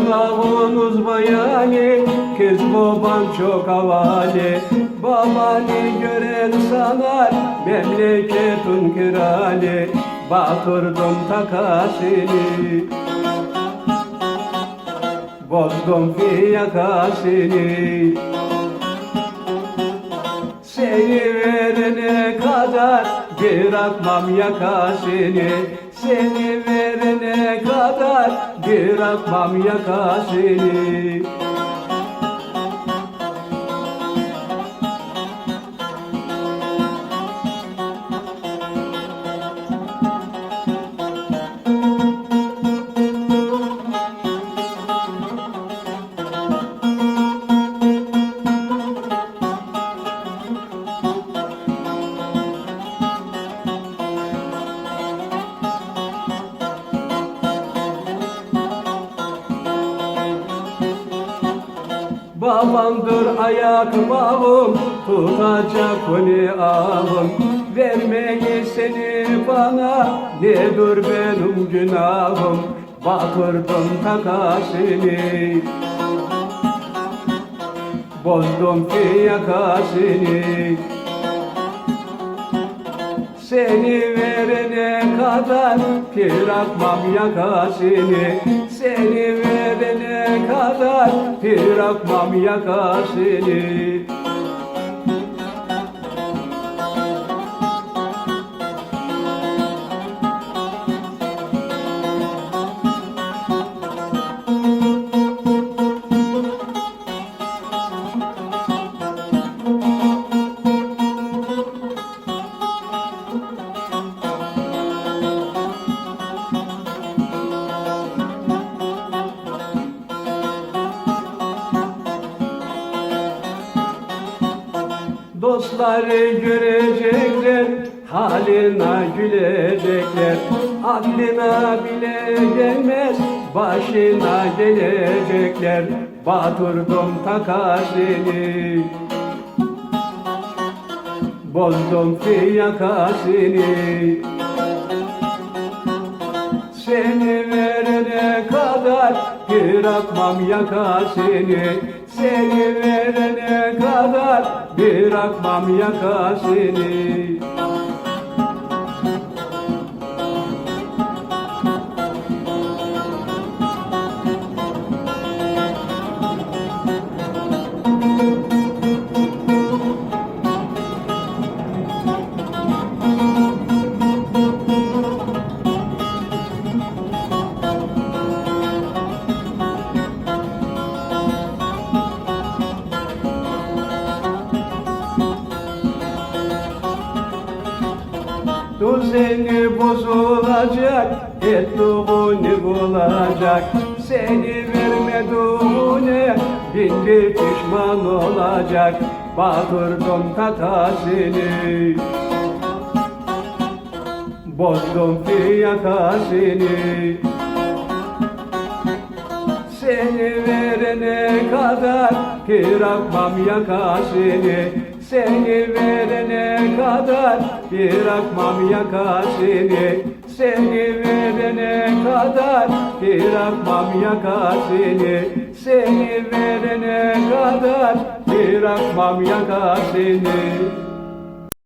Konağınız bayani, kız baban çok havali Babanı gören sanar, memleketin krali Batırdım takasini Bozdum fiyakasini Seni verene kadar bırakmam yakasını Seni verene kadar bırakmam yakasını Babandır ayak bağım, tutacak onu ağım Vermeyi seni bana, nedir benim günahım? Batırdım takasini Bozdum fiyakasini seni verene kadar bırakmam yakasını. Seni verene kadar bırakmam yakasını Dostları görecekler, haline gülecekler. Aklına bile gelmez, başına gelecekler. Batırdım takasini Bozdum fiyakasini seni bırakmam yakasını Seni verene kadar. Bırakmam yakasını Düzeni bozulacak, ettiğini bulacak. Seni vermediğine bin bir pişman olacak. Batırdım takasini Bozdum fiyakasini seni verene kadar bırakmam yakasını. Seni verene kadar bırakmam yakasını Seni. Verene kadar bırakmam yakasını Seni. Verene kadar bırakmam yakasını